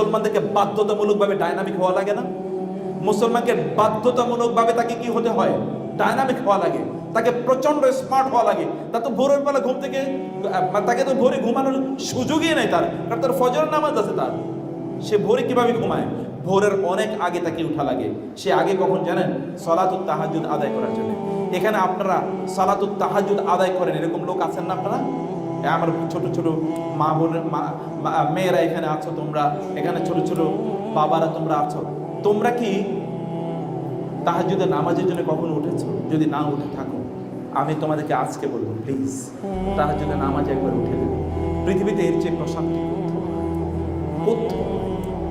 মুসলমানদেরকে বাধ্যতামূলকভাবে ডায়নামিক হওয়া লাগে না। মুসলমানকে বাধ্যতামূলকভাবে তাকে কি হতে হয়? ডায়নামিক হওয়া লাগে। তাকে প্রচণ্ড স্মার্ট হওয়া লাগে। তা তো ভোরের বেলা ঘুম থেকে তাকে তো ভোরে ঘুমানোর সুযোগই নেই তার, কারণ তার ফজর নামাজ আছে তার। সে ভোরে কীভাবে ঘুমায়? ভোরের অনেক আগে তাকে উঠা লাগে। সে আগে কখন জানেন? সলাতুত তাহাজুদ আদায় করার জন্য। এখানে আপনারা সলাতুত তাহাজুদ আদায় করেন, এরকম লোক আছেন না আপনারা? আমার ছোট ছোট মা বোনের মেয়েরা এখানে আছো তোমরা এখানে ছোট ছোট বাবারা তোমরা আছো। তোমরা কি তাহার তাহাজুদের নামাজের জন্য কখনো উঠেছো? যদি না উঠে থাকো আমি তোমাদেরকে আজকে বলব প্লিজ তাহাজুদের নামাজ একবার উঠে দেবে পৃথিবীতে এর চেয়ে প্রশান্তি কোথাও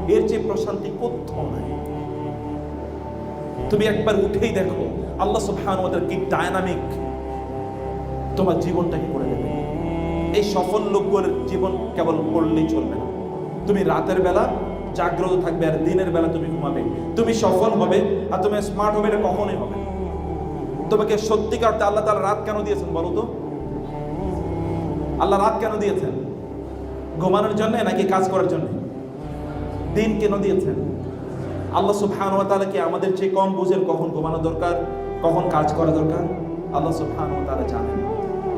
এর চেয়ে প্রশান্তি কোথাও নাই। তুমি একবার উঠেই দেখো আল্লাহ সুবহানাহু ওয়া তাআলা কি ডায়নামিক তোমার জীবনটাকে করে এই সফল লোকগুলোর জীবন কেবল পড়লেই চলবে না। তুমি রাতের বেলা জাগ্রত থাকবে আর দিনের বেলা তুমি ঘুমাবে। তুমি সফল হবে আর তুমি স্মার্ট হবে এটা কখনোই হবে। তোমাকে সত্যিকার আল্লাহ তাআলা রাত কেন দিয়েছেন বলো তো? আল্লাহ রাত কেন দিয়েছেন? ঘুমানোর জন্য নাকি কাজ করার জন্য? দিন কেন দিয়েছেন? আল্লাহ সুবহান ওয়া কি আমাদের চেয়ে কম বুঝেন কখন ঘুমানো দরকার, কখন কাজ করা দরকার? আল্লাহ সুবহান ওয়া জানেন।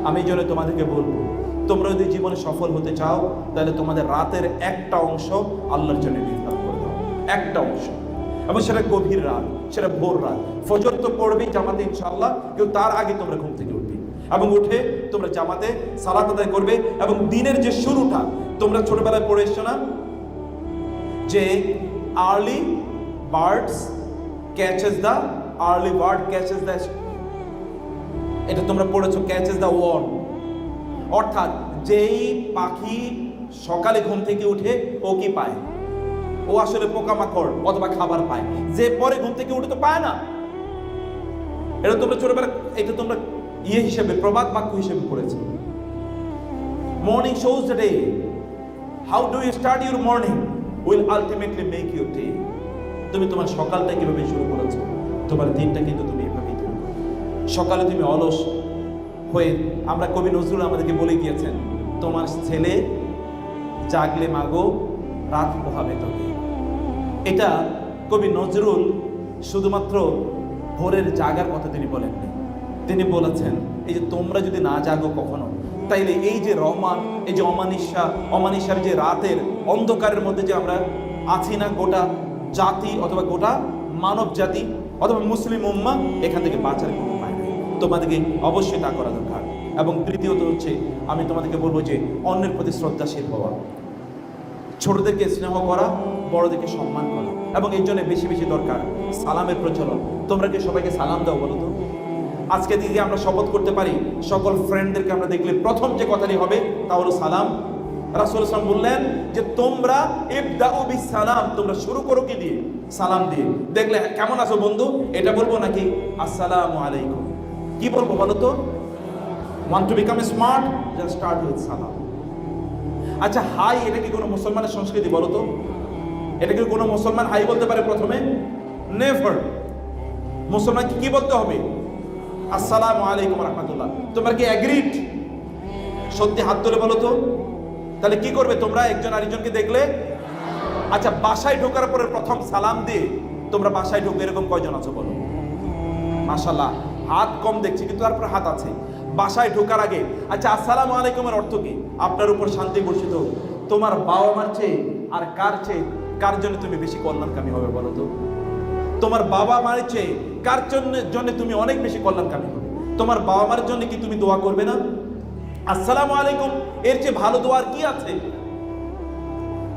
আমি জন্য তোমাদেরকে বলব তোমরা যদি জীবনে সফল হতে চাও, তাহলে তোমাদের রাতের একটা অংশ আল্লাহর জন্য নির্ধারণ করে দাও। একটা অংশ। এবং সেটা গভীর রাত, সেটা ভোর রাত। ফজর তো পড়বেই জামাতে ইনশাল্লাহ কিন্তু তার আগে তোমরা ঘুম থেকে উঠবে। এবং উঠে তোমরা জামাতে সালাত আদায় করবে। এবং দিনের যে শুরুটা, তোমরা ছোটবেলায় পড়ে এসছো না? যে early birds catches the early bird catches the এটা তোমরা পড়েছো ক্যাচেস দ্য ওয়ার্ম অর্থাৎ যেই পাখি সকালে ঘুম থেকে উঠে ও কি পায়, ও আসলে পোকামাকড় অথবা খাবার পায়। যে পরে ঘুম থেকে উঠে তো পায় না। এটা তোমরা ছোটবেলা, এটা তোমরা ইয়ে হিসেবে, প্রবাদ বাক্য হিসেবে পড়েছো। Morning shows day how do you start your morning will ultimately make your day তুমি তোমার সকালটা কীভাবে শুরু করেছ? তোমার দিনটা কিন্তু তুমি এভাবেই সকালে তুমি অলস হয়ে আমরা কবি নজরুল আমাদেরকে বলে গিয়েছেন, তোমার ছেলে জাগলে মাগো, রাত পোহাবে তোকে। এটা কবি নজরুল শুধুমাত্র ভোরের জাগার কথা তিনি বলেননি তিনি বলেছেন, এই যে তোমরা যদি না জাগো কখনো, তাইলে এই যে রহমান, এই যে অমানিসা, অমানিসার যে রাতের অন্ধকারের মধ্যে যে আমরা আছি না, গোটা জাতি অথবা গোটা মানব জাতি অথবা মুসলিম উম্মা এখান থেকে বাঁচার তোমাদেরকে অবশ্যই তা করা দরকার। এবং তৃতীয়ত হচ্ছে, আমি তোমাদেরকে বলব যে, অন্যের প্রতি শ্রদ্ধাশীল হওয়া। ছোটদেরকে স্নেহ করা, বড়দেরকে সম্মান করা। এবং এর জন্য বেশি বেশি দরকার, সালামের প্রচলন। তোমরা কি সবাইকে সালাম দাও বলো তো? আজকে দিকে আমরা শপথ করতে পারি, সকল ফ্রেন্ডদেরকে আমরা দেখলে প্রথম যে কথাটি হবে, তা হলো সালাম। রাসূল সাল্লাম বললেন যে, তোমরা ইবদাউ বিস সালাম তোমরা শুরু করো কি দিয়ে? সালাম দিয়ে। দেখলে কেমন আছো বন্ধু? এটা বলব নাকি? আসসালামু আলাইকুম। কি বলব বলো তো? Want to become smart just start with সালাম আচ্ছা হাই, এটা কি কোনো মুসলমানের সংস্কৃতি বলো তো? এটা কি কোনো মুসলমান হাই বলতে পারে প্রথমে? নেভার মুসলমানকে কি বলতে হবে? আসসালামু আলাইকুম রহমতুল্লাহ। তোমরা কি অ্যাগ্রিড সত্যি হাত তুলে বলো তো। তাহলে কি করবে তোমরা? একজন আরেকজনকে দেখলে? আচ্ছা বাসায় ঢোকার পরে প্রথম সালাম দিয়ে তোমরা বাসায় ঢুকবে, এরকম কয়জন আছো বলো? মাশাল্লাহ হাত কম দেখছি, কিন্তু তারপর হাত আছে। বাসায় ঢোকার আগে আচ্ছা আসসালামু আলাইকুমের অর্থ কি? আপনার উপর শান্তি বর্ষিত তোমার বাবা মার চেয়ে আর কার চেয়ে, কার জন্য তুমি বেশি কল্যাণকামী হবে বলো তো? তোমার বাবা মার চেয়ে কার জন্য জন্য তুমি অনেক বেশি কল্যাণকামী হবে? তোমার বাবা মার জন্য কি তুমি দোয়া করবে না? আসসালামু আলাইকুম, এর চেয়ে ভালো দোয়ার কি আছে?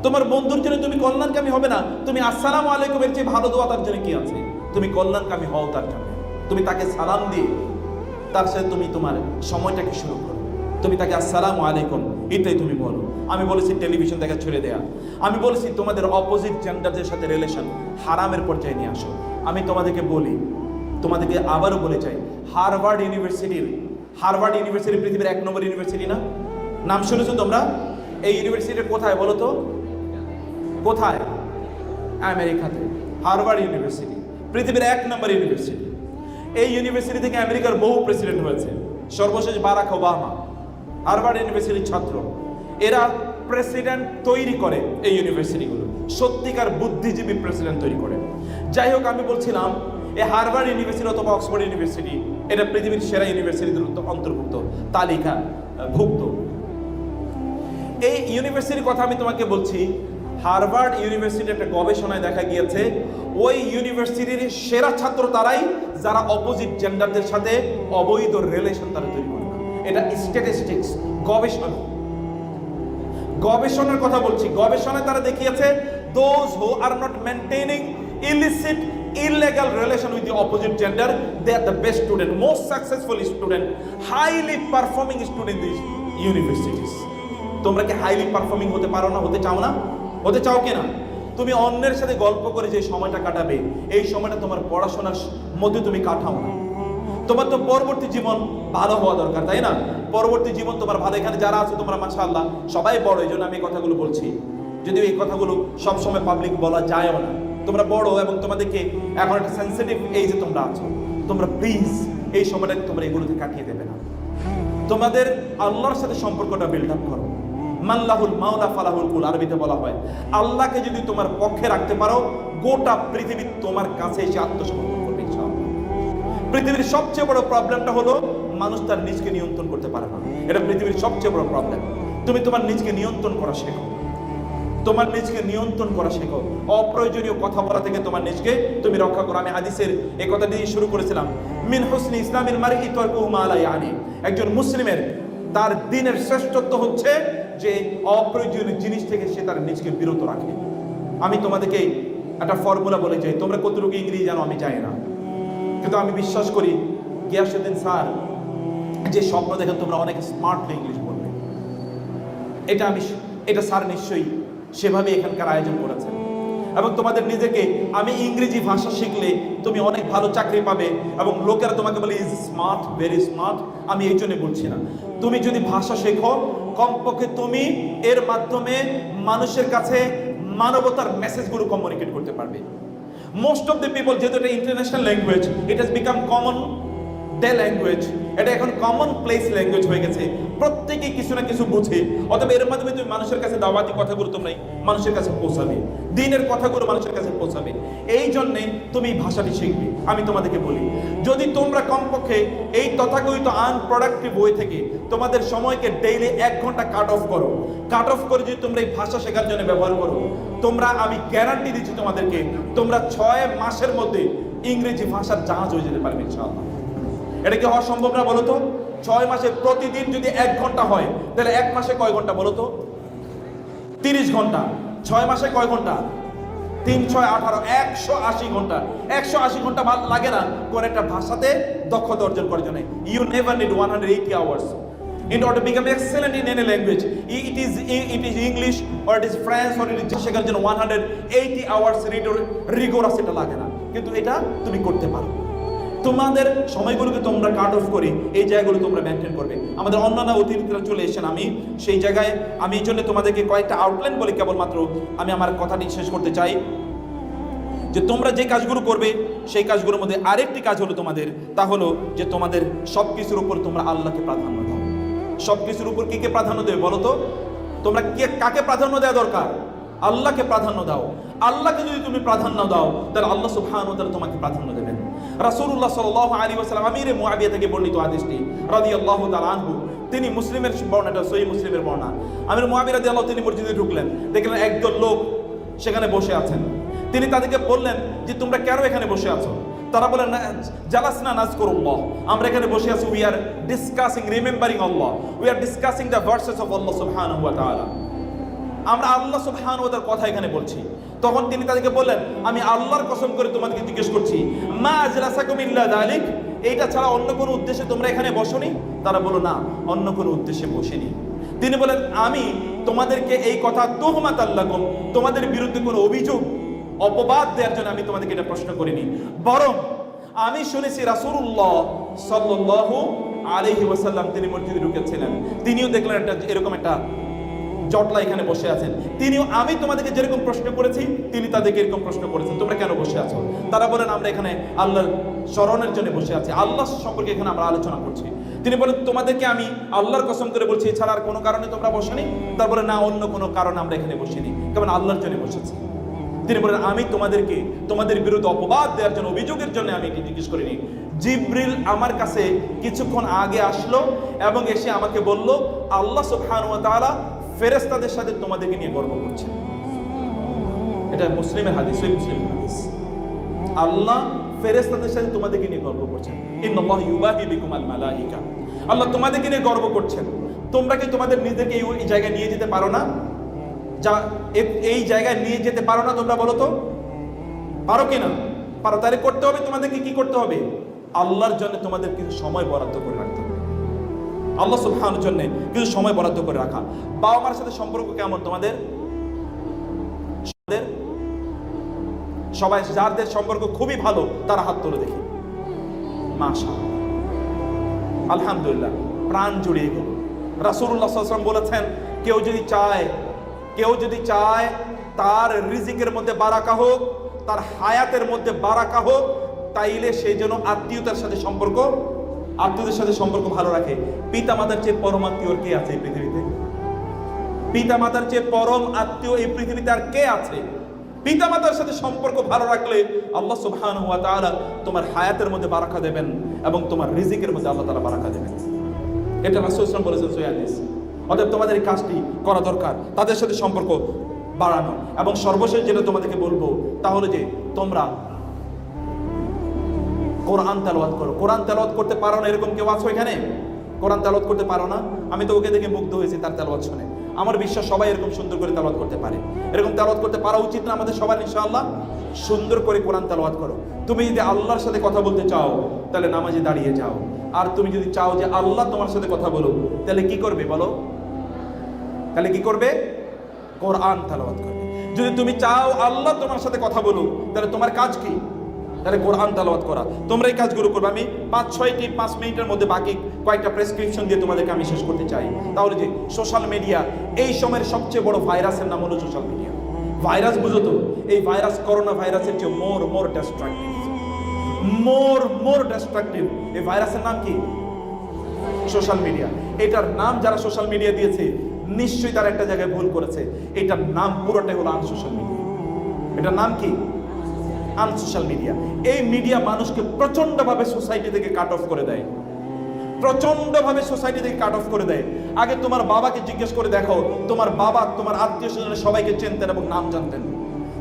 তোমার বন্ধুর জন্য তুমি কল্যাণকামী হবে না? তুমি আসসালামু আলাইকুম, এর চেয়ে ভালো দোয়া তার জন্য কি আছে? তুমি কল্যাণকামী হও তার জন্য। তুমি তাকে সালাম দিয়ে তার সাথে তুমি তোমার সময়টাকে শুরু করো। তুমি তাকে আসসালামু আলাইকুম, এটাই তুমি বলো। আমি বলেছি টেলিভিশন দেখা ছেড়ে দেয়া। আমি বলেছি তোমাদের অপোজিট জেন্ডারদের সাথে রিলেশন হারামের পর্যায়ে নিয়ে আসো। আমি তোমাদেরকে বলি, তোমাদেরকে আবারও বলে চাই হারভার্ড ইউনিভার্সিটির, হারভার্ড ইউনিভার্সিটি পৃথিবীর এক নম্বর ইউনিভার্সিটি না? নাম শুনেছো তোমরা? এই ইউনিভার্সিটির কোথায় বলো তো? কোথায়? আমেরিকাতে, হার্ভার্ড ইউনিভার্সিটি, পৃথিবীর এক নম্বর ইউনিভার্সিটি। এই ইউনিভার্সিটি থেকে আমেরিকার বহু প্রেসিডেন্ট হয়েছে। সর্বশেষ বারাক ওবামা, হার্ভার্ড ইউনিভার্সিটির ছাত্র। এরা প্রেসিডেন্ট তৈরি করে এই ইউনিভার্সিটিগুলো সত্যিকার বুদ্ধিজীবী প্রেসিডেন্ট তৈরি করে। যাই হোক, আমি বলছিলাম এই হার্ভার্ড ইউনিভার্সিটি অথবা অক্সফোর্ড ইউনিভার্সিটি এটা পৃথিবীর সেরা ইউনিভার্সিটির অন্তর্ভুক্ত তালিকা ভুক্ত এই ইউনিভার্সিটির কথা আমি তোমাকে বলছি হার্ভার্ড ইউনিভার্সিটির একটা গবেষণায় দেখা গিয়েছে, ওই ইউনিভার্সিটির সেরা ছাত্র তারাই, যারা অপোজিট জেন্ডারদের সাথে অবৈধ রিলেশন তারা তৈরি করে। এটা স্ট্যাটিস্টিক্স গবেষণা। গবেষণার কথা বলছি, গবেষণায় তারা দেখিয়েছে those who are not maintaining illicit, illegal relation with the they are the best student, most successful student, highly performing student in these universities. তোমরা কি হাইলি পারফর্মিং হতে পারো না, হতে চাও না? হতে চাও কিনা? তুমি অন্যের সাথে গল্প করে যে সময়টা কাটাবে, এই সময়টা তোমার পড়াশোনার মধ্যে তুমি কাটাও না। তোমার তো পরবর্তী জীবন ভালো হওয়া দরকার, তাই না? পরবর্তী জীবন তোমার ভালো, এখানে যারা আছে তোমরা, মাশাআল্লাহ, সবাই বড়, এই জন্য আমি এই কথাগুলো বলছি। যদিও এই কথাগুলো সবসময় পাবলিক বলা যায়ও না। তোমরা বড় এবং তোমাদেরকে এখন একটা সেন্সিটিভ এই যে তোমরা আছো। তোমরা প্লিজ এই সময়টা তোমরা এগুলোতে কাটিয়ে দেবে না। তোমাদের আল্লাহর সাথে সম্পর্কটা বিল্ড আপ করো। মাল্লাহুল মাওলা ফালাহুল কুল আরবিতে বলা হয়। আল্লাহকে যদি তোমার পক্ষে রাখতে পারো, গোটা পৃথিবী তোমার কাছে এসে আত্মসমর্পণ করবে পৃথিবীর সবচেয়ে বড় প্রবলেমটা হলো, মানুষ তার নিজকে নিয়ন্ত্রণ করতে পারে না। এটা পৃথিবীর সবচেয়ে বড় প্রবলেম। তুমি তোমার নিজকে নিয়ন্ত্রণ করা শেখো। তোমার নিজকে নিয়ন্ত্রণ করা শেখো। অপ্রয়োজনীয় কথা বলা থেকে তোমার নিজকে তুমি রক্ষা করো। আমি হাদিসের এই কথা দিয়ে শুরু করেছিলাম। মিন হুসনি ইসলামের মারি ইতরকুহুমা আলা ইয়ানি। একজন মুসলিমের, তার দিনের শ্রেষ্ঠত্ব হচ্ছে যে অপ্রয়োজনীয় জিনিস থেকে সে তার নিজকে বিরত রাখে। আমি তোমাদেরকে একটা ফর্মুলা বলে যাই, তোমরা কতটুকু ইংরেজি জানো আমি জানি না। কিন্তু আমি বিশ্বাস করি, গিয়াসুদ্দিন স্যার, যে স্বপ্ন দেখেন তোমরা অনেক স্মার্টলি ইংলিশ বলবে। এটা আমি, এটা স্যার নিশ্চয়ই সেভাবে এখানকার আয়োজন করেছেন। এবং তোমাদের নিজেকে, আমি ইংরেজি ভাষা শিখলে তুমি অনেক ভালো চাকরি পাবে এবং লোকেরা তোমাকে বলে ইজ স্মার্ট ভেরি স্মার্ট আমি এই জন্য বলছি না। তুমি যদি ভাষা শেখো কমপক্ষে তুমি এর মাধ্যমে মানুষের কাছে মানবতার মেসেজগুলো কমিউনিকেট করতে পারবে। মোস্ট অফ দ্য পিপল যেহেতু এটা international language it has become common the language এটা এখন কমন প্লেস ল্যাঙ্গুয়েজ হয়ে গেছে। প্রত্যেকে কিছু না কিছু বুঝে। অথবা এর মাধ্যমে তুমি মানুষের কাছে দাওয়াতি কথাগুলো তোমরা মানুষের কাছে পৌঁছাবে। দিনের কথাগুলো মানুষের কাছে পৌঁছাবে। এই জন্যে তুমি ভাষাটি শিখবে। আমি তোমাদেরকে বলি, যদি তোমরা কমপক্ষে এই তথাকথিত আনপ্রোডাক্টিভ ওয়ে থেকে তোমাদের সময়কে ডেইলি এক ঘণ্টা কাট অফ করো। কাট অফ করে যদি তোমরা এই ভাষা শেখার জন্য ব্যবহার করো, তোমরা আমি গ্যারান্টি দিচ্ছি তোমাদেরকে, তোমরা ছয় মাসের মধ্যে ইংরেজি ভাষার জাহাজ হয়ে যেতে পারবে এটা কি হওয়া সম্ভব না বলো তো? ছয় মাসে প্রতিদিন যদি এক ঘণ্টা হয়, তাহলে এক মাসে কয় ঘণ্টা বলো তো? তিরিশ ঘণ্টা। ছয় মাসে কয় ঘণ্টা? তিন, ছয়, আঠারো, একশো আশি ঘণ্টা। একশো আশি ঘণ্টা লাগে না কোন একটা ভাষাতে দক্ষতা অর্জন করার জন্য। You never need one hundred eighty hours in order to become excellent in any language. It is it is english, or it is french or it is শেখার জন্য 180 hours রিগোরাস এটা লাগে না। কিন্তু এটা তুমি করতে পারো। তোমাদের সময়গুলোকে তোমরা কাট অফ করে এই জায়গাগুলো তোমরা মেনটেন করবে। আমাদের অন্যান্য অতিথিরা চলে এসেছেন, আমি সেই জায়গায়, আমি এই জন্য তোমাদেরকে কয়েকটা আউটলাইন বলে কেবলমাত্র। আমি আমার কথাটি শেষ করতে চাই। যে তোমরা যে কাজগুলো করবে, সেই কাজগুলোর মধ্যে আরেকটি কাজ হলো তোমাদের, তা হলো যে তোমাদের সব কিছুর উপর তোমরা আল্লাহকে প্রাধান্য দাও। সব কিছুর উপর কি কে প্রাধান্য দেবে বলো তো? তোমরা কে, কাকে প্রাধান্য দেওয়া দরকার? আল্লাহকে প্রাধান্য দাও। আল্লাহকে যদি তুমি প্রাধান্য দাও, তাহলে আল্লাহ সুবহানাহু ওয়া তাআলা তোমাকে প্রাধান্য দেবেন। রাসূলুল্লাহ সাল্লাল্লাহু আলাইহি ওয়াসাল্লাম, আমিরে মুআবিয়া থেকে বর্ণিত হাদিসটি, রাদিয়াল্লাহু তাআলা আনহু, তিনি মুসলিমের বর্ণনাটা সহিহ মুসলিমের বর্ণনা। আমির মুআবিয়া রাদিয়াল্লাহু তিনি মসজিদে ঢুকলেন, দেখলেন একদল লোক সেখানে বসে আছেন। তিনি তাদেরকে বললেন যে, তোমরা কেন এখানে বসে আছো? তারা বলেন জালাস না নাজ করুল্লাহ আমরা এখানে বসে আছি we are discussing remembering Allah we are discussing the verses of Allah সুবহানাহু ওয়া তাআলা আমরা আল্লাহ সুবহানাহু ওয়া তাআলার কথা এখানে বলছি। তখন তিনি তাদেরকে বললেন, আমি আল্লাহর কসম করে তোমাদেরকে জিজ্ঞেস করছি, মা আজলাসাকুম ইল্লা যালিক এইটা ছাড়া অন্য কোনো উদ্দেশ্যে তোমরা এখানে বসনি? তারা বলো না, অন্য কোনো উদ্দেশ্যে বসেনি। তিনি বলেন, আমি তোমাদেরকে এই কথা তোহমাত আল্লাহকুম তোমাদের বিরুদ্ধে কোনো অভিযোগ অপবাদ দেওয়ার জন্য আমি তোমাদেরকে এটা প্রশ্ন করিনি। বরং আমি শুনেছি রাসূলুল্লাহ সাল্লাল্লাহু আলাইহি ওয়াসাল্লাম তিনি মসজিদে ঢুকেছিলেন। তিনিও দেখলেন একটা এরকম একটা জটলা এখানে বসে আছেন। তিনিও, আমি তোমাদেরকে যেরকম প্রশ্ন করেছি, তিনি তাদেরকে এরকম প্রশ্ন করেছেন। তোমরা কেন বসে আছো? তারা বলেন, আমরা এখানে আল্লাহর স্মরণের জন্য বসে আছি। আল্লাহ সম্পর্কে এখানে আমরা আলোচনা করছি। তিনি বলেন, তোমাদেরকে আমি আল্লাহর কসম করে বলছি, এছাড়া আর কোনো কারণে তোমরা বসেনি? তারপরে, না, অন্য কোনো কারণে আমরা এখানে বসিনি। কেমন? আল্লাহর জন্য বসেছি। তিনি বলেন, আমি তোমাদেরকে, তোমাদের বিরুদ্ধে অপবাদ দেওয়ার জন্য, অভিযোগের জন্য আমি এটি জিজ্ঞেস করিনি। জিব্রিল আমার কাছে কিছুক্ষণ আগে আসলো এবং এসে আমাকে বলল, আল্লাহ তাআলা ফেরেশতাদের সাথে তোমাদেরকে নিয়ে গর্ব করছেন। এটা মুসলিমের হাদিস ওই মুসলিমের হাদিস। আল্লাহ ফেরেশতাদের সাথে তোমাদেরকে নিয়ে গর্ব করছেন। ইন্নাল্লাহ ইউবাহি বিকুম আল মালাইকা। আল্লাহ তোমাদেরকে নিয়ে গর্ব করছেন। তোমরা কি তোমাদের এই এই জায়গায় নিয়ে যেতে পারো না? যা এই জায়গায় নিয়ে যেতে পারো না তোমরা বলো তো? পারো কি না পারো। তাহলে করতে হবে? তোমাদেরকে কি করতে হবে? আল্লাহর জন্য তোমাদের কিছু সময় বরাদ্দ করে রাখতে হবে। আল্লাহ সুবহানার জন্য কিছু সময় বরাদ্দ করে রাখা। বাবা মার সাথে সম্পর্ক কেমন তোমাদের? সবাই যাদের সম্পর্ক খুবই ভালো, তারা হাত তুলে দেখি। মাশা আলহামদুলিল্লাহ। প্রাণ জুড়িয়ে গেল। আলাইহি বলেছেন, কেউ যদি চায় কেউ যদি চায় তার রিজিকের মধ্যে বারাকা হোক, তার হায়াতের মধ্যে বারাকা হোক, তাইলে সেই জন্য আত্মীয়তার সাথে সম্পর্ক, আত্মীয়দের সাথে সম্পর্ক ভালো রাখে। পিতা মাতার চেয়ে পরম আত্মীয় কে আছে এই পৃথিবীতে? পিতা মাতার চেয়ে পরম আত্মীয় এই পৃথিবীতে আর কে আছে? পিতা মাতার সাথে সম্পর্ক ভালো রাখলে আল্লাহ সুবহানাহু ওয়া তাআলা তোমার হায়াতের মধ্যে বারাকা দেবেন এবং তোমার রিজিকের মধ্যে আল্লাহ তাআলা বারাকা দেবেন। এটা রাসূল ইসলাম বলেছেন সহিহ হাদিস। অতএব তোমাদের এই কাজটি করা দরকার। তাদের সাথে সম্পর্ক বাড়ানো। এবং সর্বশেষ যেটা তোমাদেরকে বলব তাহলে যে তোমরা কোরআন তেলাওয়াত করো। কোরআন তেলাওয়াত করতে পারো না, এরকম কেউ আছো এখানে? কোরআন তেলাওয়াত করতে পারো না? আমি তো ওকে দেখে মুগ্ধ হয়েছি তার তেলাওয়াত শুনে। আমার বিশ্বাস সবাই এরকম সুন্দর করে তেলাওয়াত করতে পারে। এরকম তেলাওয়াত করতে পারা উচিত না আমাদের সবার, ইনশাআল্লাহ? সুন্দর করে কোরআন তেলাওয়াত করো। তুমি যদি আল্লাহর সাথে কথা বলতে চাও, তাহলে নামাজে দাঁড়িয়ে যাও। আর তুমি যদি চাও যে আল্লাহ তোমার সাথে কথা বলো তাহলে কি করবে বলো? তাহলে কি করবে? কোরআন তেলাওয়াত করবে। যদি তুমি চাও আল্লাহ তোমার সাথে কথা বলুক, তাহলে তোমার কাজ কি? তাহলে কোরআন তেলাওয়াত করা। তোমরা এই কাজগুলো করবে। আমি পাঁচ, ছয়টি, পাঁচ মিনিটের মধ্যে বাকি কয়েকটা প্রেসক্রিপশন দিয়ে তোমাদেরকে আমি শেষ করতে চাই। তাহলে যে সোশ্যাল মিডিয়া এই সময়ের সবচেয়ে বড় ভাইরাসের নাম হলো সোশ্যাল মিডিয়া ভাইরাস বুঝো তো, এই ভাইরাস করোনা ভাইরাসের চেয়ে মোর মোর ডিস্ট্রাকটিভ মোর মোর ডিস্ট্রাকটিভ এই ভাইরাসের নাম কি? সোশ্যাল মিডিয়া এটার নাম যারা সোশ্যাল মিডিয়া দিয়েছে নিশ্চয়ই তারা একটা জায়গায় ভুল করেছে। এটার নাম পুরোটাই হলো আনসোশ্যাল মিডিয়া এটার নাম কি? আনসোশ্যাল মিডিয়া এই মিডিয়া মানুষকে প্রচন্ডভাবে সোসাইটি থেকে কাট অফ করে দেয়। প্রচন্ডভাবে সোসাইটি থেকে কাট অফ করে দেয়। আগে তোমার বাবাকে জিজ্ঞেস করে দেখো, তোমার বাবা, তোমার আত্মীয় স্বজনের সবাইকে চিনতেন এবং নাম জানতেন।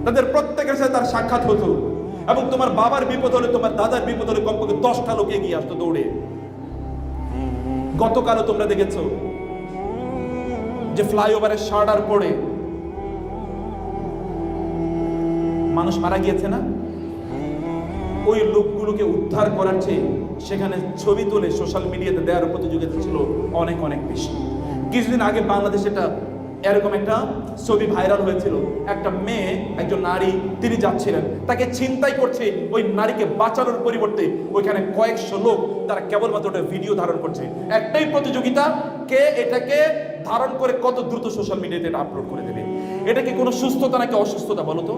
তাদের প্রত্যেকের সাথে তার সাক্ষাৎ হতো। এবং তোমার বাবার বিপদ হলে তোমার দাদার বিপদ হলে কমপক্ষে দশটা লোক এগিয়ে আসতো দৌড়ে। গতকালও তোমরা দেখেছ যে ফ্লাইওভারের শার্টার পড়ে মানুষ মারা গিয়েছে না? ওই লোকগুলোকে উদ্ধার করার চেয়ে সেখানে ছবি তুলে সোশ্যাল মিডিয়াতে দেওয়ার প্রতিযোগিতা ছিল অনেক অনেক বেশি। কিছুদিন আগে বাংলাদেশে একটা এরকম একটা ছবি ভাইরাল হয়েছিল। একটা মেয়ে, একজন নারী, তিনি যাচ্ছিলেন। তাকে চিন্তাই করছে ওই নারীকে বাঁচানোর পরিবর্তে ওইখানে কয়েকশো লোক তারা কেবলমাত্র ওটা ভিডিও ধারণ করছে। একটাই প্রতিযোগিতা কে এটাকে ধারণ করে কত দ্রুত সোশ্যাল মিডিয়াতে এটা আপলোড করে দেবে? এটা কি কোনো সুস্থতা নাকি অসুস্থতা বলো তো?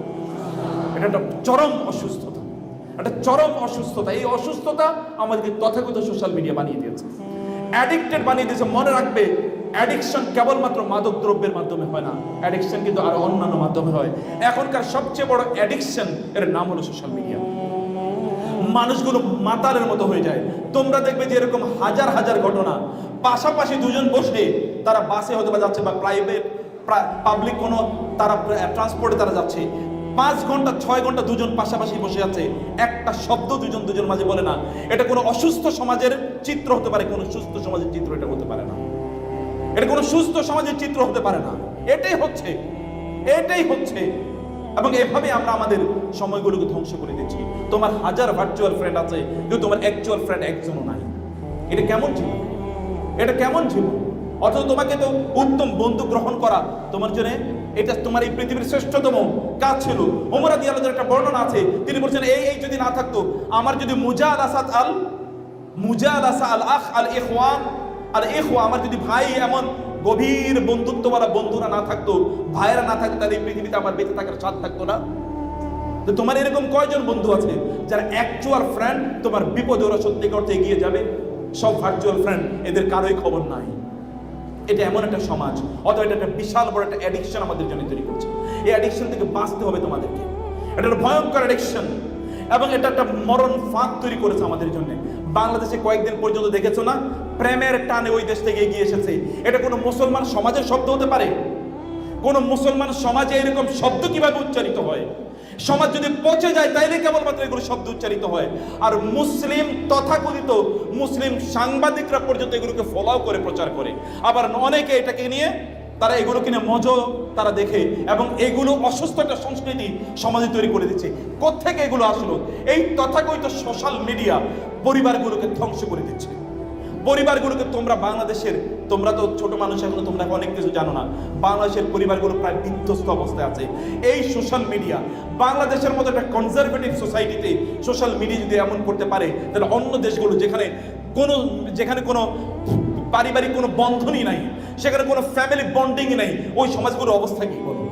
এটা একটা চরম অসুস্থতা। একটা চরম অসুস্থতা। এই অসুস্থতা আমাদেরকে তথাগত সোশ্যাল মিডিয়া বানিয়ে দিয়েছে। অ্যাডিক্টেড বানিয়ে দিয়েছে। মনে রাখবে অ্যাডিকশন কেবলমাত্র মাদক দ্রব্যের মাধ্যমে হয় না। অ্যাডিকশন কিন্তু আরও অন্যান্য মাধ্যমে হয়। এখনকার সবচেয়ে বড় অ্যাডিকশন এর নাম হলো সোশ্যাল মিডিয়া মানুষগুলো মাতালের মতো হয়ে যায়। তোমরা দেখবে যে এরকম হাজার হাজার ঘটনা। পাশাপাশি দুজন বসে তারা বাসে হয়তো বা যাচ্ছে বা প্রাইভেট পাবলিক কোনো তারা ট্রান্সপোর্টে তারা যাচ্ছে। পাঁচ ঘণ্টা, ছয় ঘণ্টা দুজন পাশাপাশি বসে আছে। একটা শব্দ দুজন দুজন মাঝে বলে না। এটা কোনো অসুস্থ সমাজের চিত্র হতে পারে, কোনো সুস্থ সমাজের চিত্র এটা হতে পারে না। এটা কোনো সুস্থ সমাজের চিত্র হতে পারে না। এটাই হচ্ছে এটাই হচ্ছে এবং এভাবে আমরা আমাদের সময়গুলোকে ধ্বংস করে দিচ্ছি। তোমার হাজার ভার্চুয়াল ফ্রেন্ড আছে, কিন্তু তোমার অ্যাকচুয়াল ফ্রেন্ড একজনও নাই। এটা কেমন ছিল? এটা কেমন ছিল? অথচ তোমাকে তো উত্তম বন্ধু গ্রহণ করা, তোমার জন্য এটা তোমার এই পৃথিবীর শ্রেষ্ঠতম কাজ ছিল। ওমর আদি আলাদের একটা বর্ণনা আছে, তিনি বলছেন, এই এই যদি না থাকতো, আমার যদি মুজা আল আসাদ আল মুজা আল আসা আল আখ আল ইখওয়ান আর ইখওয়া আমার যদি ভাই এমন গভীর বন্ধুত্বওয়ালা বন্ধুরা না থাকতো, ভাইয়েরা না থাকতো তাহলে পৃথিবীতে আমার বেঁচে থাকার স্বাদ থাকতো না। তো তোমার এরকম কয়জন বন্ধু আছে, যারা অ্যাকচুয়াল ফ্রেন্ড তোমার বিপদে ওরা সত্যি করতে এগিয়ে যাবে? সব ভার্চুয়াল ফ্রেন্ড এদের কারোই খবর নাই। এটা এমন একটা সমাজ, অথবা এটা একটা বিশাল বড় একটা অ্যাডিকশন আমাদের জন্য তৈরি করছে। এই অ্যাডিকশন থেকে বাঁচতে হবে তোমাদেরকে। এটা ভয়ঙ্কর অ্যাডিকশন এবং এটা একটা মরণ ফাঁক তৈরি করেছে আমাদের জন্য। বাংলাদেশে কয়েকদিন পর্যন্ত দেখেছ না? প্রেমের টানে ওই দেশ থেকে এগিয়ে এসেছে। এটা কোনো মুসলমান সমাজের শব্দ হতে পারে? কোন মুসলমান সমাজে এরকম শব্দ কীভাবে উচ্চারিত হয়? সমাজ যদি পচে যায়, তাইলে কেবলমাত্র এগুলো শব্দ উচ্চারিত হয়। আর মুসলিম তথাকথিত মুসলিম সাংবাদিকরা পর্যন্ত এগুলোকে ফলাও করে, প্রচার করে। আবার অনেকে এটাকে নিয়ে তারা এগুলো কিনে মজো তারা দেখে এবং এগুলো অসুস্থ একটা সংস্কৃতি সমাজে তৈরি করে দিচ্ছে। কোত্থেকে এগুলো আসলো? এই তথাকথিত সোশ্যাল মিডিয়া পরিবারগুলোকে ধ্বংস করে দিচ্ছে। পরিবারগুলোকে তোমরা বাংলাদেশের, তোমরা তো ছোট মানুষ, এখনও তোমরা অনেক কিছু জানো না? বাংলাদেশের পরিবারগুলো প্রায় বিধ্বস্ত অবস্থায় আছে। এই সোশ্যাল মিডিয়া বাংলাদেশের মতো একটা কনজারভেটিভ সোসাইটিতে সোশ্যাল মিডিয়া যদি এমন করতে পারে, তাহলে অন্য দেশগুলো যেখানে কোনো যেখানে কোনো পারিবারিক কোনো বন্ধনই নাই, সেখানে কোনো ফ্যামিলি বন্ডিংই নাই, ওই সমাজগুলোর অবস্থা কি বলো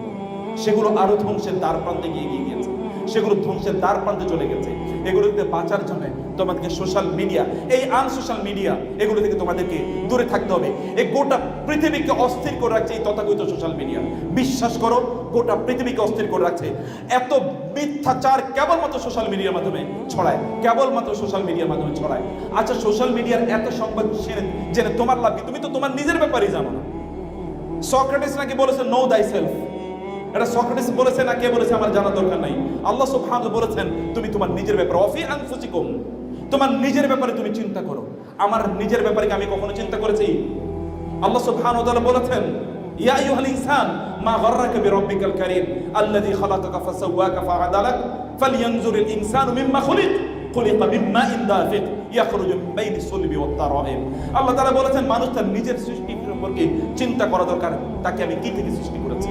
সেগুলো আরও ধ্বংসের দ্বার প্রান্তে গিয়ে গিয়ে গিয়েছে। সেগুলো ধ্বংসের দ্বার প্রান্তে চলে গেছে। এগুলো থেকে বাঁচার জন্য তোমাদেরকে সোশ্যাল মিডিয়া এই আনসোশ্যাল মিডিয়া এগুলো থেকে তোমাদেরকে দূরে থাকতে হবে। এই গোটা পৃথিবীকে অস্থির করে রাখছে এই তথাকথিত সোশ্যাল মিডিয়া বিশ্বাস করো, গোটা পৃথিবীকে অস্থির করে রাখছে। এত মিথ্যাচার কেবলমাত্র সোশ্যাল মিডিয়ার মাধ্যমে ছড়ায়, কেবলমাত্র সোশ্যাল মিডিয়ার মাধ্যমে ছড়ায়। আচ্ছা সোশ্যাল মিডিয়ার এত সংবাদ জেনে জেনে তোমার লাভ কি? তুমি তো তোমার নিজের ব্যাপারেই জানো না। সক্রেটিস নাকি বলেছে নো দাই সেলফ এটা সক্রেটিস বলেছে না কে বলেছে আমার জানার দরকার নাই। আল্লাহ সুবহানাহু বলেছেন, তুমি তোমার নিজের ব্যাপারে, অফি আনফুসিকুম। তোমার নিজের ব্যাপারে তুমি চিন্তা করো। আমার নিজের ব্যাপারে আমি কখনো চিন্তা করেছি? আল্লাহ তাআলা বলেছেন, ইয়া ইনসান, মা বিরাব্বিকাল কারীম, আল্লাযী খালাকাকা ফাসাওয়াকা ফাআদালাক, ফালইয়ানজুরিল ইনসানু মিম্মা খুলিক মিন বাইনি সুলবি তারাইব আল্লাহ তাআলা বলেছেন, মানুষ তার নিজের সৃষ্টি সম্পর্কে চিন্তা করা দরকার, তাকে আমি কি থেকে সৃষ্টি করেছি?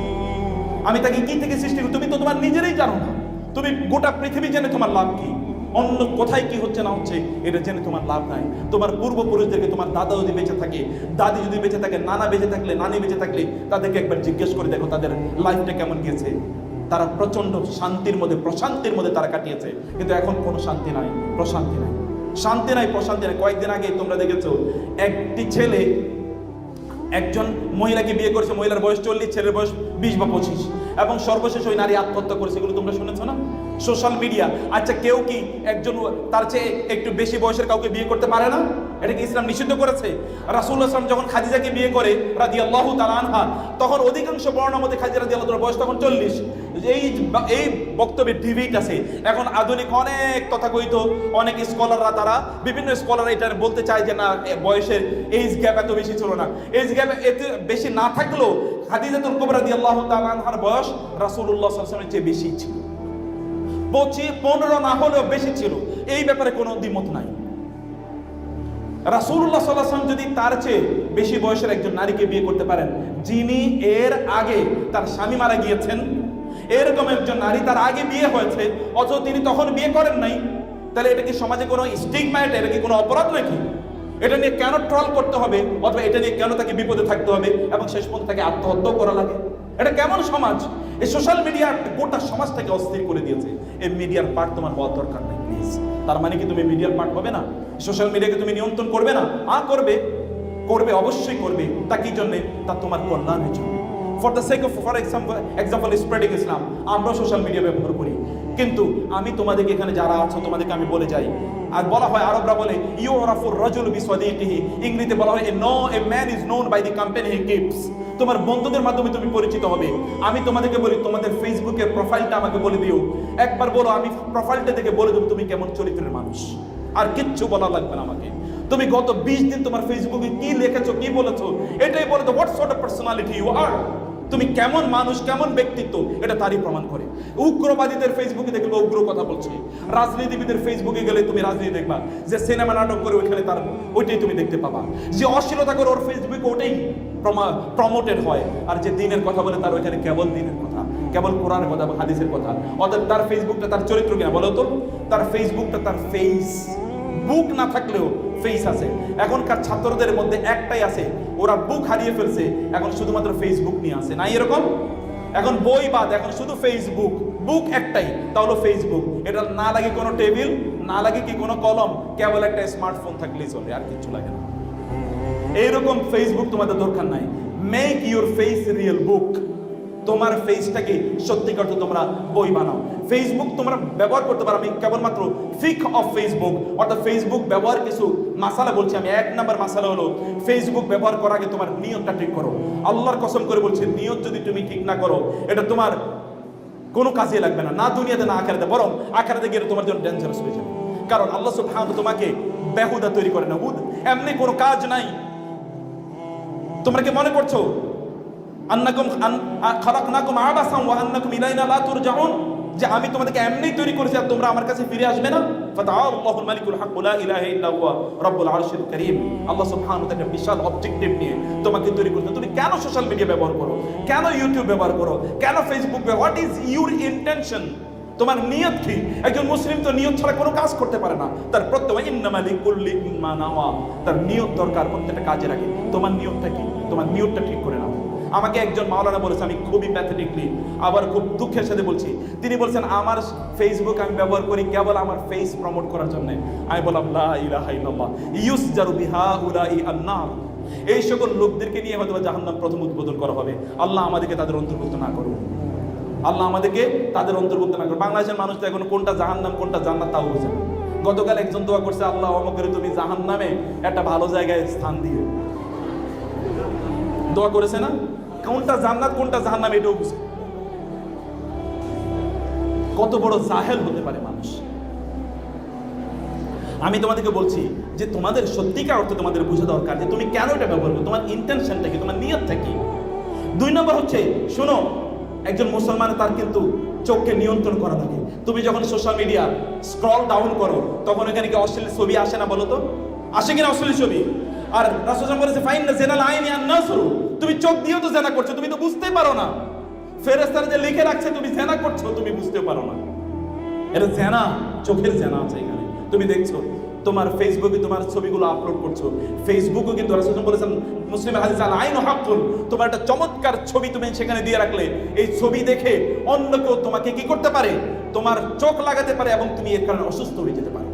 আমি তাকে কি থেকে সৃষ্টি করি? তুমি তো তোমার নিজেরই জানো না। তুমি গোটা পৃথিবী জেনে তোমার লাভ কি? অন্য কোথায় কি হচ্ছে না হচ্ছে, এটা জেনে তোমার লাভ নাই। তোমার পূর্বপুরুষদেরকে তোমার দাদা যদি বেঁচে থাকে, দাদি যদি বেঁচে থাকে, নানা বেঁচে থাকলে, নানি বেঁচে থাকলে, তাদেরকে একবার জিজ্ঞেস করে দেখো তাদের লাইফটা কেমন গিয়েছে। তারা প্রচণ্ড শান্তির মধ্যে, প্রশান্তির মধ্যে তারা কাটিয়েছে। কিন্তু এখন কোনো শান্তি নাই, প্রশান্তি নাই। শান্তি নাই, প্রশান্তি নাই। কয়েকদিন আগে তোমরা দেখেছ, একটি ছেলে, একজন মহিলাকে বিয়ে করেছে, মহিলার বয়স চল্লিশ, ছেলের বয়স বিশ বা পঁচিশ। এবং সর্বশেষ ওই নারী আত্মহত্যা করেছে, এগুলো তোমরা শুনেছো না? সোশ্যাল মিডিয়া আচ্ছা কেউ কি একজন তার চেয়ে একটু বেশি বয়সের কাউকে বিয়ে করতে পারে না? এটা কি ইসলাম নিষিদ্ধ করেছে? রাসুল আসলাম যখন খাদিজাকে বিয়ে করে রাজি আল্লাহ আনহা, তখন অধিকাংশ বর্ণার মধ্যে খাদিজা রাজি আল্লাহ বয়স তখন চল্লিশ। এই এই বক্তব্যের ডিবেট আছে, এখন আধুনিক অনেক তথাকথিত অনেক স্কলাররা তারা, বিভিন্ন স্কলার এটা বলতে চায় যে না বয়সের এইজ গ্যাপ এত বেশি ছিল না। এইজ গ্যাপ এত বেশি না থাকলেও খাদিজাতুল কুবরা রাদিয়াল্লাহু তাআলা আনহার বয়স রাসূলুল্লাহ সাল্লাল্লাহু আলাইহি ওয়াসাল্লামের চেয়ে বেশি ছিল। পঁচিশ, পনেরো না হলেও বেশি ছিল। এই ব্যাপারে কোনো দ্বিমত নাই। রাসূলুল্লাহ সাল্লাল্লাহু যদি তার চেয়ে বেশি বয়সের একজন নারীকে বিয়ে করতে পারেন, যিনি এর আগে তার স্বামী মারা গিয়েছেন এরকম একজন নারী তার আগে বিয়ে হয়েছে, অথচ তিনি তখন বিয়ে করেন নাই। তাহলে এটা কি সমাজে কোনো স্টিগমা এটা এটা কি কোনো অপরাধ নাকি? এটা নিয়ে কেন ট্রল করতে হবে, অথবা এটা নিয়ে কেন তাকে বিপদে থাকতে হবে এবং শেষ পর্যন্ত তাকে আত্মহত্যাও করা লাগে? এটা কেমন সমাজ? এই সোশ্যাল মিডিয়া গোটা সমাজটাকে অস্থির করে দিয়েছে। এই মিডিয়ার পার্ট তোমার হওয়ার দরকার নেই প্লিজ তার মানে কি তুমি মিডিয়ার পার্ট হবে না? সোশ্যাল মিডিয়াকে তুমি নিয়ন্ত্রণ করবে না? আ করবে। করবে, অবশ্যই করবে। তা কি জন্যে? তা তোমার কল্যাণের জন্য। For the sake of for example example spreading Islam আমরা সোশ্যাল মিডিয়া ব্যবহার করি। কিন্তু আমি তোমাদেরকে এখানে যারা আছো, তোমাদেরকে আমি বলে যাই। আর বলা হয়, আরবরা বলে ইউরাফুর রাজুল বিসওয়াদিহি ইংরেজিতে বলা হয়, a no, a man is known by the company he keeps. তোমার বন্ধুদের মাধ্যমে তুমি পরিচিত হবে। আমি তোমাদেরকে বলি, তোমাদের ফেসবুকের প্রোফাইলটা আমাকে বলে দিও। একবার বলো, আমি প্রোফাইলটা দেখে বলে দেবো তুমি কেমন চরিত্রের মানুষ। আর কিচ্ছু বলা লাগবে না আমাকে। তুমি গত বিশ দিন তোমার ফেসবুকে কি লিখেছো, কি বলেছ? এটাই বলে what sort of personality you are তুমি কেমন মানুষ, কেমন ব্যক্তিত্ব, এটা তারই প্রমাণ করে। উগ্রবাদীদের ফেসবুকে দেখবে উগ্র কথা বলছে। রাজনীতিবিদের ফেসবুকে গেলে তুমি রাজনীতি দেখবা। যে সিনেমা নাটক করে ওইখানে তার ওইটাই তুমি দেখতে পাবা। যে অশ্লীলতা করে ওর ফেসবুকে ওটাই প্রমোটেড হয়। আর যে দিনের কথা বলে তার ওইখানে কেবল দিনের কথা, কেবল কোরআনের কথা হাদিসের কথা। অর্থাৎ তার ফেসবুকটা তার চরিত্র কিনা বলো তো? তার ফেসবুকটা তার ফেস বুক না থাকলেও ফেস আছে। এখনকার ছাত্রদের মধ্যে একটাই আছে, ওরা বুক হারিয়ে ফেলছে, এখন শুধুমাত্র ফেসবুক নিয়ে আসে নাই এরকম? এখন বই বাদ, এখন শুধু ফেসবুক বুক একটাই তা হলো ফেসবুক এটা না লাগে কোনো টেবিল, না লাগে কি কোনো কলম, কেবল একটা স্মার্টফোন থাকলেই চলে, আর কিছু লাগে না। এইরকম ফেসবুক তোমাদের দরকার নাই। Make your face real book তোমার ফেসটাকে সত্যিকার অর্থে তোমরা বই বানাও। ফেসবুক তোমরা ব্যবহার করতে পারো। আমি কেবলমাত্র ফিক অফ ফেসবুক অর্থাৎ ফেসবুক ব্যবহার কিছু মাসালা বলছি। আমি এক নাম্বার মাসালা হলো ফেসবুক ব্যবহার করার আগে তোমার নিয়তটা ঠিক করো। আল্লাহর কসম করে বলছে, নিয়ত যদি তুমি ঠিক না করো, এটা তোমার কোনো কাজে লাগবে না। না দুনিয়াতে, না আখারাতে। বরং আখারাতে গেলে তোমার জন্য ডেঞ্জারাস হয়ে যাবে। কারণ আল্লাহ সুবহানাহু তোমাকে বেহুদা তৈরি করে না। হুদ, এমনি কোনো কাজ নাই। তোমরা কি মনে করছ? আন্নাকুম আবাসাম ওয়া আন্নাকুম ইলাইনা লা তুরজাউন। যে আমি তোমাদেরকে এমনি তৈরি করেছি আর তোমরা আমার কাছে ফিরে আসবে না। ফাতাআল্লাহুল মালিকুল লা ইলাহা রব্বুল আরশিল কারীম। আল্লাহ সুবহানাহু তাআলা বিশাল অবজেক্টিভ নিয়ে তোমাকে তৈরি করেছে। তুমি কেন সোশ্যাল মিডিয়া ব্যবহার করো? কেন ইউটিউব ব্যবহার করো? কেন ফেসবুক হোয়াট ইজ ইন্টেনশন তোমার নিয়ত কি? একজন মুসলিম তো নিয়ত ছাড়া কোনো কাজ করতে পারে না। তার প্রত্যেক তার নিয়ত দরকার প্রত্যেকটা কাজে রাখে। তোমার নিয়তটা কি? তোমার নিয়তটা ঠিক করে আমাকে একজন মাওলানা বলেছে, আমি খুবই প্যাথেটিকলি আবার খুব দুঃখের সাথে বলছি। তিনি বলছেন, আমার ফেসবুক আমি ব্যবহার করি কেবল আমার ফেস প্রমোট করার জন্য। আমি বললাম, লা ইলাহা ইল্লাল্লাহ, ইউসজারু বিহা উলাই আন্নার। এই সকল লোকদেরকে নিয়ে হয়তো জাহান্নাম প্রথম উদ্বোধন করা হবে। আল্লাহ আমাদেরকে তাদের অন্তর্ভুক্ত না করুন আল্লাহ আমাদেরকে তাদের অন্তর্ভুক্ত না করুন বাংলাদেশের মানুষ তো এখন কোনটা জাহান্নাম, কোনটা জান্নাত তাও বোঝে না। গতকাল একজন দোয়া করছে, আল্লাহ আমাকে তুমি জাহান্নামে একটা ভালো জায়গায় স্থান দিয়ে। দোয়া করেছে না? কোনটা জান্নাত, কোনটা জাহান্নাম এটাও বুঝে কত বড় জাহেল হতে পারে মানুষ। আমি তোমাদেরকে বলছি যে তোমাদের সত্যিকার অর্থে তোমাদের বুঝা দরকার যে তুমি কেন এটা ব্যবহার করো, তোমার ইন্টেনশনটা কি, তোমার নিয়তটা কি? দুই নম্বর হচ্ছে, শোনো, একজন মুসলমান তার কিন্তু চোখকে নিয়ন্ত্রণ করা থাকে। তুমি যখন সোশ্যাল মিডিয়া স্ক্রল ডাউন করো, তখন এখানে কি অশ্লীল ছবি আসে না বলো তো? আসে কিনা অশ্লীল ছবি? আর রাসূল বলেছে ফাইন না জেনাল আইনি আর নাসরু তুমি চোখ দিয়েও তো জেনা করছ, তুমি তো বুঝতেই পারো না। ফেরেস্তারা যে লিখে রাখছে, তুমি জেনা করছ, তুমি বুঝতে পারো না। এটা জেনা, চোখের জেনা আছে এখানে। তুমি দেখছ, তোমার ফেসবুকে তোমার ছবিগুলো আপলোড করছ। ফেসবুকে কিন্তু রাসূল বলেছেন মুসলিম হাদিস আল আইন হাক্কুন, তোমার একটা চমৎকার ছবি তুমি সেখানে দিয়ে রাখলে। এই ছবি দেখে অন্য কেউ তোমাকে কি করতে পারে? তোমার চোখ লাগাতে পারে এবং তুমি এর কারণে অসুস্থ হয়ে যেতে পারো।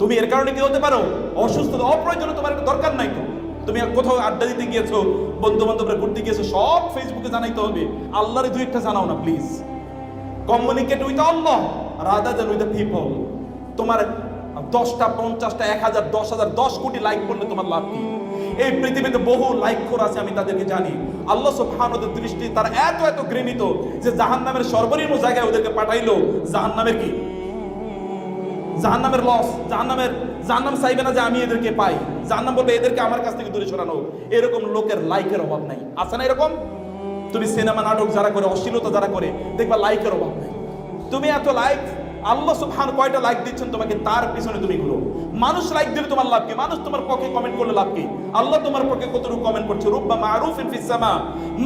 তুমি এর কারণে কি হতে পারো? অসুস্থ অপ্রয়োজনে তোমার একটা দরকার নাই তো। তুমি কোথাও আড্ডা দিতে গিয়েছো বন্ধু বান্ধবরা ঘুরতে গিয়েছো, সব ফেসবুকে জানাইতে হবে। আল্লাহরে দুই একটা জানাও না please communicate with Allah rather than with the people তোমার দশটা, পঞ্চাশটা, এক হাজার, দশ হাজার, দশ কোটি লাইক করলে তোমার লাভ কি? এই পৃথিবীতে বহু লাইক খোর আছে, আমি তাদেরকে জানি। আল্লাহ সুবহানাহুর দৃষ্টি তার এত এত ঘৃণিত যে জাহান্নামের সর্বনিম্ন জায়গায় ওদেরকে পাঠাইলো। জাহান্নামের কি? জাহান্নামের লস জাহান্নামের জাহান্নাম চাইবে না যে আমি এদেরকে পাই। জাহান্নাম বলবে, এদেরকে আমার কাছ থেকে দূরে সরানো। এরকম লোকের লাইকের অভাব নাই। আছে না এরকম? তুমি সিনেমা নাটক যারা করে, অশ্লীলতা যারা করে, দেখবা লাইকের অভাব নাই। তুমি এত লাইক আল্লাহ সুবহান কয়টা লাইক দিচ্ছেন তোমাকে, তার পিছনে তুমি ঘুরো। মানুষ লাইক দিলে তোমার লাভ কি? মানুষ তোমার পক্ষে কমেন্ট করলে লাভ কি? আল্লাহ তোমার পক্ষে কতটুকু কমেন্ট করছে? রুব্বা মারুফিন ফিস সামা,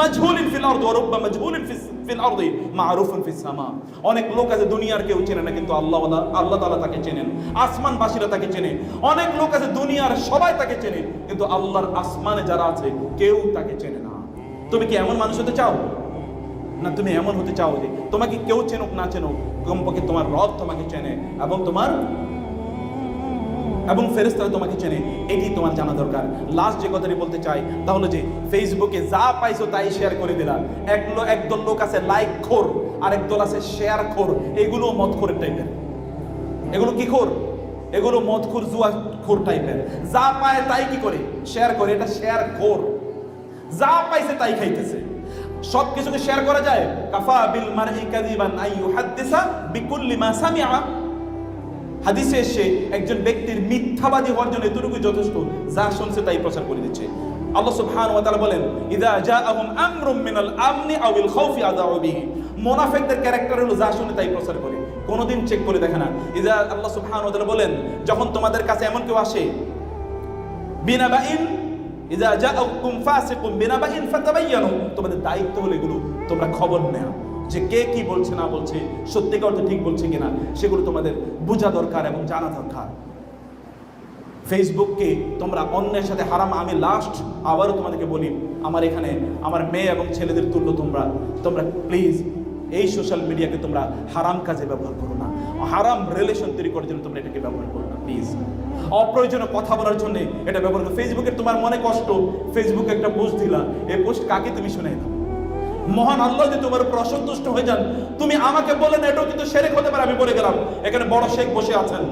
মাজহুলিন ফিল আরদ রুব্বা মাজহুলিন ফিস, ফিল আরদি, মারুফুন ফিস সামা। অনেক লোক আছে দুনিয়ার কেউ চেনে না, কিন্তু আল্লাহ আল্লাহ তাআলা তাকে চেনেন। আসমানবাসীরা তাকে চেনে। অনেক লোক আছে দুনিয়ার সবাই তাকে চেনে, কিন্তু আল্লাহর আসমানে যারা আছে কেউ তাকে চেনে না। তুমি কি এমন মানুষ হতে চাও? না তুমি এমন হতে চাও যে তোমাকে কেউ চেনুক, না চেনুক, কমপক্ষে তোমার রব তোমাকে চেনে এবং তোমার এবং ফেরেস্তারা তোমাকে চেনে। এটি তোমার জানা দরকার। লাস্ট যে কথাটি বলতে চাই তা হলো যে ফেসবুকে যা পাইছো তাই শেয়ার করে দিলা এক একদল লোক আছে লাইক খোর আর একদল আছে শেয়ার খোর। এগুলো মত খোরের টাইপের এগুলো কি খোর? এগুলো মদ খোর, জুয়া খোর টাইপের যা পায় তাই কি করে? শেয়ার করে, এটা শেয়ার খোর। যা পাইছে তাই খাইতেছে। সব কিছুকে শেয়ার করা যায়। কাফা বিল মারই কাযিবান আই ইউহাদ্দিসা বিকুল্লি মা সামিআ। হাদিসে এসে একজন ব্যক্তির মিথ্যাবাদী হওয়ার জন্য এতটুকু যথেষ্ট, যা শুনছে তাই প্রচার করে দিচ্ছে। আল্লাহ সুবহানাহু ওয়া তাআলা বলেন, ইদা জাআহুম আমরুম মিনাল আমনি আও বিল খাউফি আযাউ বিহি। মুনাফিকদের ক্যারেক্টার হলো যা শুনে তাই প্রচার করে। কোনোদিন চেক করে দেখে না। ইদা আল্লাহ সুবহানাহু ওয়া তাআলা বলেন, যখন তোমাদের কাছে এমন কেউ আসে বিনাবাইন ইদা জাআকুম ফাসিকুম বিনাবাইন ফাতাবায়ানু তোমাদের দায়িত্ব হলো এগুলো। তোমরা খবর নেওয়া যে কে কি বলছে, না বলছে, সত্যিকার অর্থে ঠিক বলছে কিনা, সেগুলো তোমাদের বোঝা দরকার এবং জানা দরকার। ফেসবুককে তোমরা অন্যের সাথে হারাম, আমি লাস্ট আবারও তোমাদেরকে বলি, আমার এখানে আমার মেয়ে এবং ছেলেদের তুল্য তোমরা। তোমরা প্লিজ এই সোশ্যাল মিডিয়াকে তোমরা হারাম কাজে ব্যবহার করো না। হারাম রিলেশন তৈরি করার জন্য তোমরা এটাকে ব্যবহার করো না প্লিজ অপ্রয়োজনীয় কথা বলার জন্য এটা ব্যবহার করো। ফেসবুকে তোমার মনে কষ্ট ফেসবুকে একটা পোস্ট দিলা, এই পোস্ট কাকে তুমি শুনে দাও মহান আল্লাহ যদি তোমার উপর অসন্তুষ্ট হয়ে যান, তুমি আমাকে বলেন এটাও কিন্তু সেরেক হতে পারে, আমি বলে গেলাম। এখানে বড় শেখ বসে আছেন।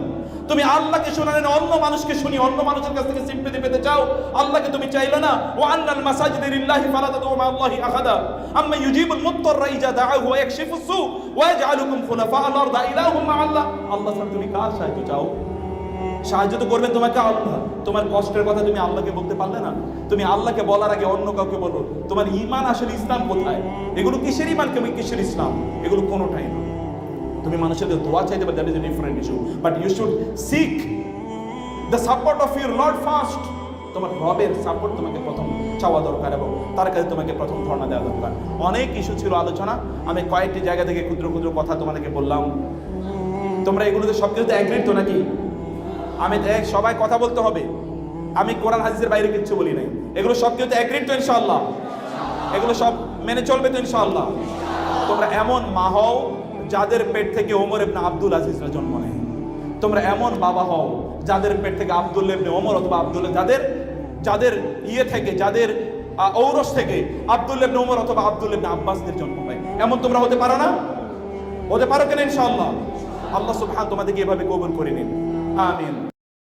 তুমি আল্লাহকে শোনালেন অন্য মানুষকে শুনি, অন্য মানুষের কাছ থেকে সিম্পতি পেতে চাও, আল্লাহকে তুমি চাইলে না, ও আন্নাল মাসাজিদ লিল্লাহি ফালা তাদউ মা আল্লাহি আহাদা আম্মা ইউজিবুল মুত্তাররা ইজা দাআহু ওয়া ইয়াকশিফুস সু ওয়া ইয়াজআলুকুম খুলাফা আল আরদ ইলাহুম মা আল্লাহ আল্লাহ ছাড়া তুমি কার সাহায্য চাও? সাহায্য তো করবেন তোমাকে আল্লাহ। তোমার কষ্টের কথা তুমি আল্লাহকে বলতে পারলে না। তুমি আল্লাহকে বলার আগে অন্য কাউকে বলো, তোমার ইমান আসলে ইসলাম কোথায়? এগুলো কিসের ইমান কেমন কিসের ইসলাম? এগুলো কোনোটাই না। তুমি মানুষের দোয়া চাইতে পারো that is different issue but you should seek the support of your lord first তোমার রবের সাপোর্ট তোমাকে প্রথম চাওয়া দরকার এবং তার কাছে তোমাকে প্রথম ধর্ণা দেওয়া দরকার। অনেক ইস্যু ছিল আলোচনা। আমি কয়েকটি জায়গা থেকে ক্ষুদ্র ক্ষুদ্র কথা তোমাদেরকে বললাম। তোমরা এগুলোতে সব কিছুতে অ্যাগ্রিড তো নাকি? আমি এক, সবাই কথা বলতে হবে। আমি কোরআন হাদিসের বাইরে কিচ্ছু বলি নাই। এগুলো সব কিছুতে অ্যাগ্রিড তো ইনশাআল্লাহ। এগুলো সব মেনে চলবে তো ইনশাআল্লাহ। তোমরা এমন মা হও যাদের পেট থেকে ওমর ইবনে আব্দুল আজিজরা জন্ম নেয়। তোমরা এমন বাবা হও যাদের পেট থেকে আব্দুল ইবনে ওমর অথবা আব্দুল যাদের যাদের ইয়ে থেকে, যাদের ঔরস থেকে আব্দুল ইবনে ওমর অথবা আব্দুল ইবনে আব্বাসদের জন্ম হয় এমন তোমরা হতে পারো না? হতে পারো কেন ইনশাল্লাহ আল্লাহ সুবহান তোমাদেরকে এভাবে কবুল করে নিন। আমিন।